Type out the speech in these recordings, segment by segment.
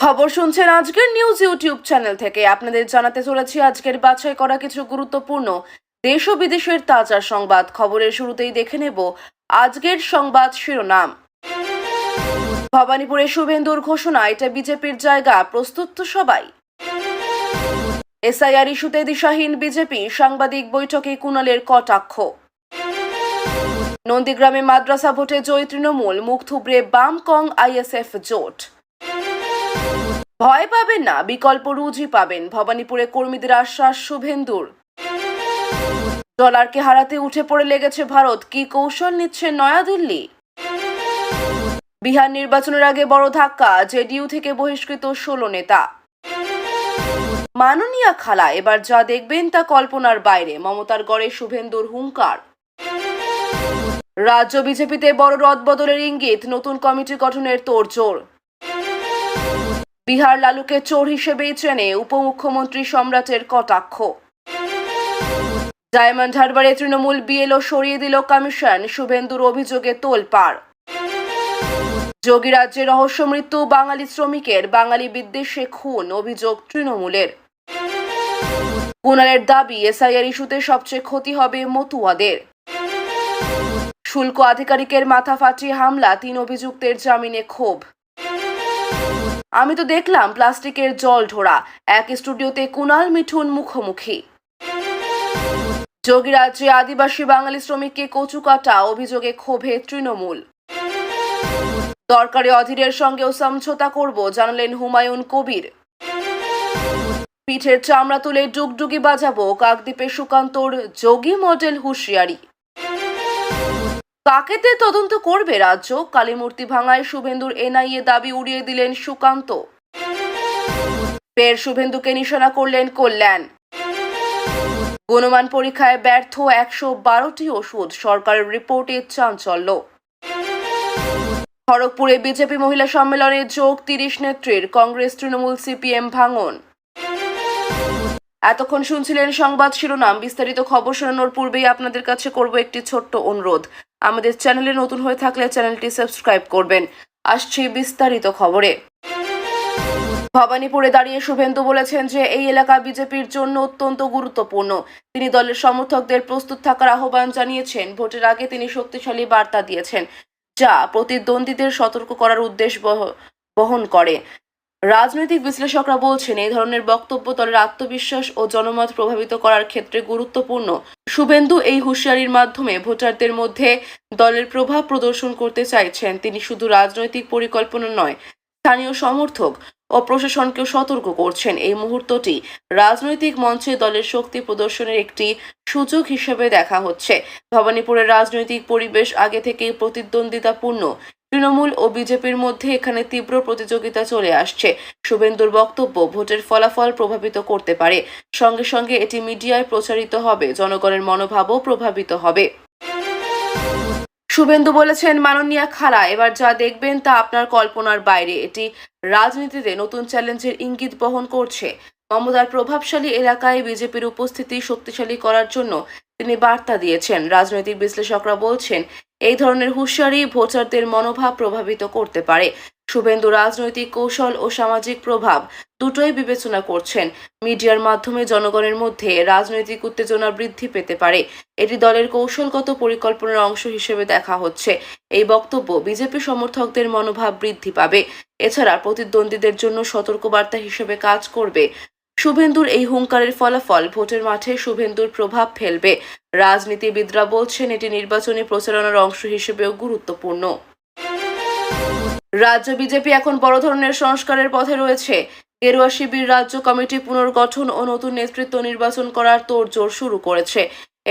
খবর শুনছেন আজকের নিউজ ইউটিউব চ্যানেল থেকে। আপনাদের জানাতে চলেছি, আজকের বাছাই করা কিছু গুরুত্বপূর্ণ দেশ ও বিদেশের তাজা সংবাদ। খবরের শুরুতেই দেখে নেব আজকের সংবাদ শিরোনাম। ভবানীপুরে শুভেন্দুর ঘোষণা এটা বিজেপির জায়গা, প্রস্তুত তো সবাই। এসআইআর ইস্যুতে দিশাহীন বিজেপি, সাংবাদিক বৈঠকে কুণালের কটাক্ষ। নন্দীগ্রামে মাদ্রাসা ভোটে জয়ী তৃণমূল, মুখ থুবড়ে বাম কং আইএসএফ জোট। ভয় পাবেন না, বিকল্প রুজি পাবেন। ভবানীপুরে কর্মীদের আশ্বাস শুভেন্দুর। ডলারকে হারাতে উঠে পড়ে লেগেছে ভারত। কি কৌশল নিচ্ছে নয়াদিল্লি? বিহার নির্বাচনের আগে বড় ধাক্কা, জেডিইউ থেকে বহিষ্কৃত ষোলো নেতা। মাননীয়া খালা, এবার যা দেখবেন তা কল্পনার বাইরে। মমতার গড়ে শুভেন্দুর হুঙ্কার। রাজ্য বিজেপিতে বড় রদবদলের ইঙ্গিত, নতুন কমিটি গঠনের তোড়জোড়। বিহার লালুকে চোর হিসেবেই চেনে উপমুখ্যমন্ত্রী সম্রাটের কটাক্ষ। ডায়মন্ড হারবারে তৃণমূল বিএলও সরিয়ে দিল কমিশন, শুভেন্দুর অভিযোগে তোলপাড়। যোগী রাজ্যে রহস্য মৃত্যু, বাঙালি শ্রমিকের, বাঙালি বিদ্বেষে খুন, অভিযোগ তৃণমূলের। কুণালের দাবি, এসআইআর ইস্যুতে সবচেয়ে ক্ষতি হবে মতুয়াদের। শুল্ক আধিকারিকের মাথা ফাটিয়ে হামলা, তিন অভিযুক্তের জামিনে ক্ষোভ। আমি তো দেখলাম প্লাস্টিকের জল ঢোড়া এক স্টুডিওতে কুনাল মিঠুন মুখোমুখি। যোগী রাজ্যে আদিবাসী বাঙালি শ্রমিককে কচু কাটা অভিযোগে ক্ষোভে তৃণমূল। দরকারি অধীরের সঙ্গেও সমঝোতা করব, জানালেন হুমায়ুন কবির। পিঠের চামড়া তুলে ডুগডুগি বাজাবো, কাকদ্বীপে সুকান্তর যোগী মডেল হুঁশিয়ারি। কাকেতে তদন্ত করবে রাজ্য? কালীমূর্তি ভাঙায় শুভেন্দুর এনআইএ দাবি উড়িয়ে দিলেন সুকান্ত। ফের শুভেন্দুকে নিশানা করলেন কল্যাণ। গুণমান পরীক্ষায় ব্যর্থ একশো বারোটি ওষুধ, সরকারের রিপোর্টে চাঞ্চল্য। খড়গপুরে বিজেপি মহিলা সম্মেলনে যোগ তিরিশ নেত্রীর, কংগ্রেস তৃণমূল সিপিএম ভাঙন। এতক্ষণ শুনছিলেন সংবাদ শিরোনাম, বিস্তারিত খবর শোনানোর পূর্বেই আপনাদের কাছে করব একটি ছোট্ট অনুরোধ। আমাদের চ্যানেলে নতুন হয়ে থাকলে চ্যানেলটি সাবস্ক্রাইব করবেন। আসছি বিস্তারিত খবরে। ভবানীপুরে দাঁড়িয়ে শুভেন্দু বলেছেন যে, এই এলাকা বিজেপির জন্য অত্যন্ত গুরুত্বপূর্ণ। তিনি দলের সমর্থকদের প্রস্তুত থাকার আহ্বান জানিয়েছেন। ভোটের আগে তিনি শক্তিশালী বার্তা দিয়েছেন, যা প্রতিদ্বন্দ্বীদের সতর্ক করার উদ্দেশ্য বহ- বহন করে। রাজনৈতিক বিশ্লেষকরা বলছেন, এই ধরনের বক্তব্য দলের আত্মবিশ্বাস ও জনমত প্রভাবিত করার ক্ষেত্রে গুরুত্বপূর্ণ। শুভেন্দু এই হুঁশিয়ারির মাধ্যমে ভোটারদের মধ্যে দলের প্রভাব প্রদর্শন করতে চাইছেন। তিনি শুধু রাজনৈতিক পরিকল্পনা নয়, স্থানীয় সমর্থক ও প্রশাসনকেও সতর্ক করছেন। এই মুহূর্তটি রাজনৈতিক মঞ্চে দলের শক্তি প্রদর্শনের একটি সুযোগ হিসেবে দেখা হচ্ছে। ভবানীপুরের রাজনৈতিক পরিবেশ আগে থেকেই প্রতিদ্বন্দ্বিতাপূর্ণ। তৃণমূল ও বিজেপির মধ্যে এখানে তীব্র প্রতিযোগিতা চলে আসছে। শুভেন্দুর বক্তব্য, ভোটের ফলাফল প্রভাবিত করতে পারে। সঙ্গে সঙ্গে এটি মিডিয়ায় প্রচারিত হবে, জনগণের মনোভাবও প্রভাবিত হবে। শুভেন্দু বলেছেন, মাননীয়া খালা, এবার যা দেখবেন তা আপনার কল্পনার বাইরে। এটি রাজনীতিতে নতুন চ্যালেঞ্জের ইঙ্গিত বহন করছে। মমতার প্রভাবশালী এলাকায় বিজেপির উপস্থিতি শক্তিশালী করার জন্য তিনি বার্তা দিয়েছেন। রাজনৈতিক বিশ্লেষকরা বলছেন এই ধরনের হুঁশিয়ারি ভোটারদের মনোভাব প্রভাবিত করতে পারে। শুভেন্দু রাজনৈতিক কৌশল ও সামাজিক প্রভাব দুটোই বিবেচনা করছেন। মিডিয়ার মাধ্যমে জনগণের মধ্যে রাজনৈতিক উত্তেজনা বৃদ্ধি পেতে পারে। এটি দলের কৌশলগত পরিকল্পনার অংশ হিসেবে দেখা হচ্ছে। এই বক্তব্য বিজেপি সমর্থকদের মনোভাব বৃদ্ধি পাবে। এছাড়া প্রতিদ্বন্দ্বীদের জন্য সতর্কবার্তা হিসেবে কাজ করবে শুভেন্দুর এই হুঙ্কারের ফলাফল ভোটের মাঠে শুভেন্দুর প্রভাব ফেলবে। রাজনীতিবিদরা বলছেন, এটি নির্বাচনী প্রচারণার অংশ হিসেবেও গুরুত্বপূর্ণ। রাজ্য বিজেপি এখন বড় ধরনের সংস্কারের পথে রয়েছে। গেরুয়া শিবির রাজ্য কমিটি পুনর্গঠন ও নতুন নেতৃত্ব নির্বাচন করার তোড়জোড় শুরু করেছে।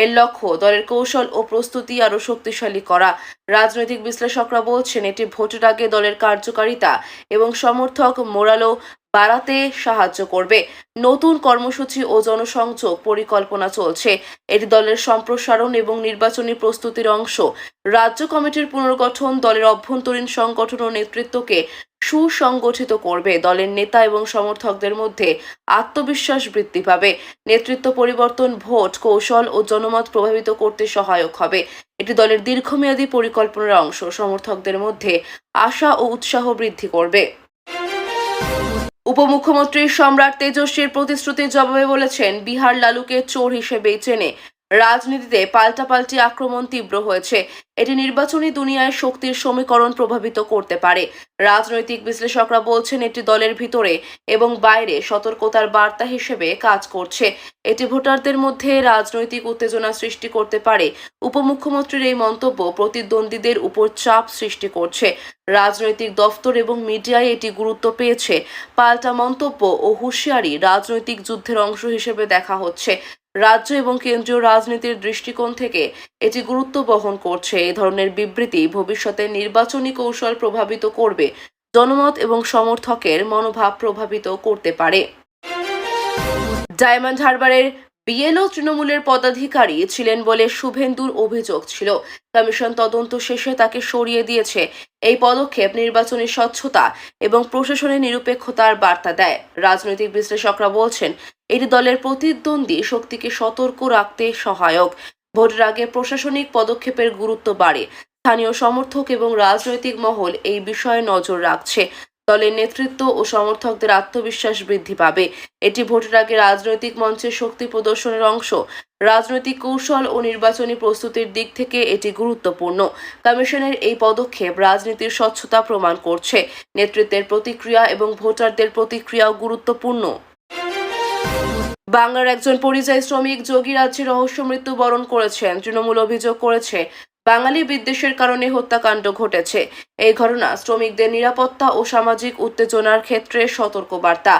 এর লক্ষ্য, দলের কৌশল ও প্রস্তুতি আরও শক্তিশালী করা। রাজনৈতিক বিশ্লেষকরা বলছেন, এটি ভোটের আগে দলের কার্যকারিতা এবং সমর্থক মোরালো বাড়াতে সাহায্য করবে। নতুন কর্মসূচি ও জনসংযোগ পরিকল্পনা চলছে। এটি দলের সম্প্রসারণ এবং নির্বাচনী প্রস্তুতির অংশ। রাজ্য কমিটির পুনর্গঠন, দলের অভ্যন্তরীণ সংগঠন ও নেতৃত্বকে সুসংগঠিত করবে। দলের নেতা এবং সমর্থকদের মধ্যে আত্মবিশ্বাস বৃদ্ধি পাবে। নেতৃত্ব পরিবর্তন, ভোট, কৌশল ও জনমত প্রভাবিত করতে সহায়ক হবে। এটি দলের দীর্ঘমেয়াদী পরিকল্পনার অংশ। সমর্থকদের মধ্যে আশা ও উৎসাহ বৃদ্ধি করবে। উপমুখ্যমন্ত্রী সম্রাট তেজস্বীর প্রতিশ্রুতির জবাবে বলেছেন বিহার লালুকে চোর হিসেবেই চেনে। রাজনীতিতে পাল্টাপাল্টি আক্রমণ তীব্র হয়েছে। এটি নির্বাচনী দুনিয়ায় শক্তির সমীকরণ প্রভাবিত করতে পারে। রাজনৈতিক বিশ্লেষকরা বলছেন, এটি দলের ভিতরে এবং বাইরে সতর্কতার বার্তা হিসেবে কাজ করছে। এটি ভোটারদের মধ্যে রাজনৈতিক উত্তেজনা সৃষ্টি করতে পারে। উপমুখ্যমন্ত্রীর এই মন্তব্য প্রতিদ্বন্দ্বীদের উপর চাপ সৃষ্টি করছে। রাজনৈতিক দফতর এবং মিডিয়ায় এটি গুরুত্ব পেয়েছে। পাল্টা মন্তব্য ও হুঁশিয়ারি রাজনৈতিক যুদ্ধের অংশ হিসেবে দেখা হচ্ছে। রাজ্য এবং কেন্দ্রীয় রাজনীতির দৃষ্টিকোণ থেকে এটি গুরুত্ব বহন করছে। এই ধরনের বিবৃতি ভবিষ্যতে নির্বাচনী কৌশল প্রভাবিত করবে, জনমত এবং সমর্থকের মনোভাব প্রভাবিত করতে পারে। ডায়মন্ড হারবারের বিএলও তৃণমূলের পদাধিকারী ছিলেন বলে শুভেন্দুর অভিযোগ ছিল। কমিশন তদন্ত শেষে তাকে সরিয়ে দিয়েছে। এই পদক্ষেপ নির্বাচনী স্বচ্ছতা এবং প্রশাসনের নিরপেক্ষতার বার্তা দেয়। রাজনৈতিক বিশ্লেষকরা বলছেন এটি দলের প্রতিদ্বন্দ্বী শক্তিকে সতর্ক রাখতে সহায়ক। ভোটের আগে প্রশাসনিক পদক্ষেপের গুরুত্ব বাড়ে। স্থানীয় সমর্থক এবং রাজনৈতিক মহল এই বিষয়ে নজর রাখছে। দলের নেতৃত্ব ও সমর্থকদের আত্মবিশ্বাস বৃদ্ধি পাবে। এটি ভোটের আগে রাজনৈতিক মঞ্চে শক্তি প্রদর্শনের অংশ। রাজনৈতিক কৌশল ও নির্বাচনী প্রস্তুতির দিক থেকে এটি গুরুত্বপূর্ণ। কমিশনের এই পদক্ষেপ রাজনীতির স্বচ্ছতা প্রমাণ করছে। নেতৃত্বের প্রতিক্রিয়া এবং ভোটারদের প্রতিক্রিয়াও গুরুত্বপূর্ণ। বাংলার একজন পরিযায়ী শ্রমিক যোগী রাজ্যে রহস্য মৃত্যুবরণ করেছেন। তৃণমূল অভিযোগ করেছে বাঙালি বিদ্বেষের কারণে হত্যাকাণ্ড ঘটেছে। এই ঘটনা শ্রমিকদের নিরাপত্তা ও সামাজিক উত্তেজনার ক্ষেত্রে সতর্ক বার্তা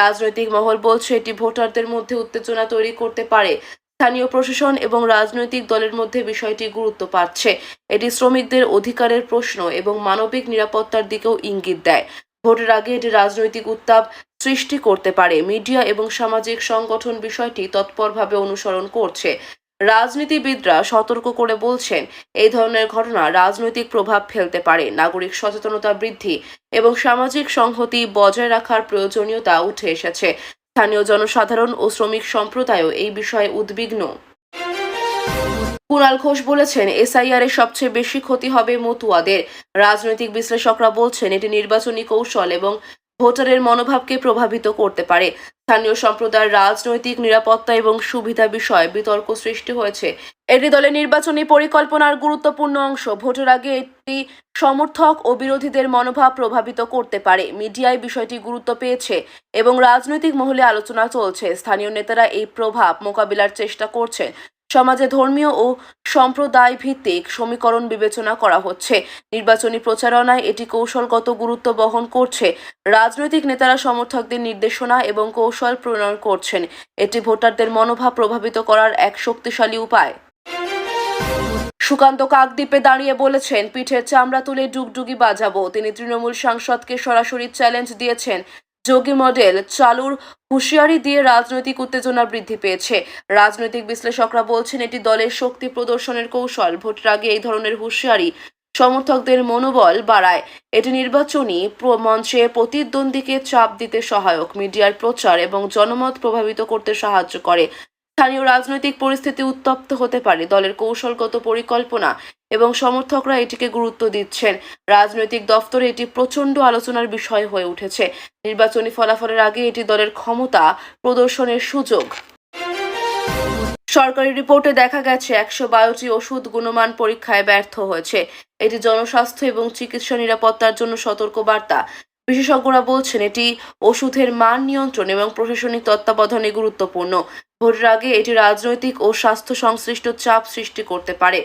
রাজনৈতিক মহল বলছে, এটি ভোটারদের মধ্যে উত্তেজনা তৈরি করতে পারে। স্থানীয় প্রশাসন এবং রাজনৈতিক দলের মধ্যে বিষয়টি গুরুত্ব পাচ্ছে। এটি শ্রমিকদের অধিকারের প্রশ্ন এবং মানবিক নিরাপত্তার দিকেও ইঙ্গিত দেয়। ভোটের আগে এটি রাজনৈতিক উত্তাপ সৃষ্টি করতে পারে। মিডিয়া এবং সামাজিক সংগঠন বিষয়টি তৎপরভাবে অনুসরণ করছে। রাজনীতিবিদরা সতর্ক করে বলছেন, এই ধরনের ঘটনা রাজনৈতিক প্রভাব ফেলতে পারে, নাগরিক সচেতনতা বৃদ্ধি এবং সামাজিক সংহতি বজায় রাখার প্রয়োজনীয়তা উঠে এসেছে। স্থানীয় জনসাধারণ ও শ্রমিক সম্প্রদায়ও এই বিষয়ে উদ্বিগ্ন। কুণাল ঘোষ বলেছেন, এসআইআর এর সবচেয়ে বেশি ক্ষতি হবে মতুয়াদের। রাজনৈতিক বিশ্লেষকরা বলছেন, এটি নির্বাচনী কৌশল এবং ভোটারের মনোভাবকে প্রভাবিত করতে পারে। স্থানীয় সম্প্রদায়ের রাজনৈতিক নিরাপত্তা এবং সুবিধা বিষয়ে বিতর্ক সৃষ্টি হয়েছে। এটি দলের নির্বাচনী পরিকল্পনার গুরুত্বপূর্ণ অংশ ভোটের আগে এটি সমর্থক ও বিরোধীদের মনোভাব প্রভাবিত করতে পারে। মিডিয়ায় বিষয়টি গুরুত্ব পেয়েছে এবং রাজনৈতিক মহলে আলোচনা চলছে। স্থানীয় নেতারা এই প্রভাব মোকাবিলার চেষ্টা করছে সমাজে ধর্মীয় ও সম্প্রদায় ভিত্তিক সমীকরণ বিবেচনা করা হচ্ছে। নির্বাচনী প্রচারণায় এটি কৌশলগত গুরুত্ব বহন করছে। রাজনৈতিক নেতারা সমর্থকদের নির্দেশনা এবং কৌশল প্রণয়ন করছেন। এটি ভোটারদের মনোভাব প্রভাবিত করার এক শক্তিশালী উপায়। সুকান্ত কাকদ্বীপে দাঁড়িয়ে বলেছেন, পিঠের চামড়া তুলে ডুগডুগি বাজাবো। তিনি তৃণমূল সাংসদকে সরাসরি চ্যালেঞ্জ দিয়েছেন। যোগী মডেল চালুর হুঁশিয়ারি দিয়ে রাজনৈতিক উত্তেজনা বৃদ্ধি পেয়েছে। রাজনৈতিক বিশ্লেষকরা বলছেন, এটি দলের শক্তি প্রদর্শনের কৌশল। ভোটের আগে এই ধরনের হুঁশিয়ারি সমর্থকদের মনোবল বাড়ায়। এটি নির্বাচনী মঞ্চে প্রতিদ্বন্দ্বীকে চাপ দিতে সহায়ক, মিডিয়ার প্রচার এবং জনমত প্রভাবিত করতে সাহায্য করে। স্থানীয় রাজনৈতিক পরিস্থিতি উত্তপ্ত হতে পারে। দলের কৌশলগত পরিকল্পনা এবং সমর্থকরা এটিকে গুরুত্ব দিচ্ছেন। রাজনৈতিক দফতরে এটি প্রচণ্ড আলোচনার বিষয় হয়ে উঠেছে। নির্বাচনী ফলাফলের আগে এটি দলের ক্ষমতা প্রদর্শনের সুযোগ। সরকারি রিপোর্টে দেখা গেছে, একশো বারোটি ওষুধ গুণমান পরীক্ষায় ব্যর্থ হয়েছে। এটি জনস্বাস্থ্য এবং চিকিৎসা নিরাপত্তার জন্য সতর্কবার্তা। বিশেষজ্ঞরা বলছেন, এটি ওষুধের মান নিয়ন্ত্রণ এবং প্রশাসনিক তত্ত্বাবধানে গুরুত্বপূর্ণ। ভোটের আগে এটি রাজনৈতিক ও স্বাস্থ্য সংশ্লিষ্ট চাপ সৃষ্টি করতে পারে।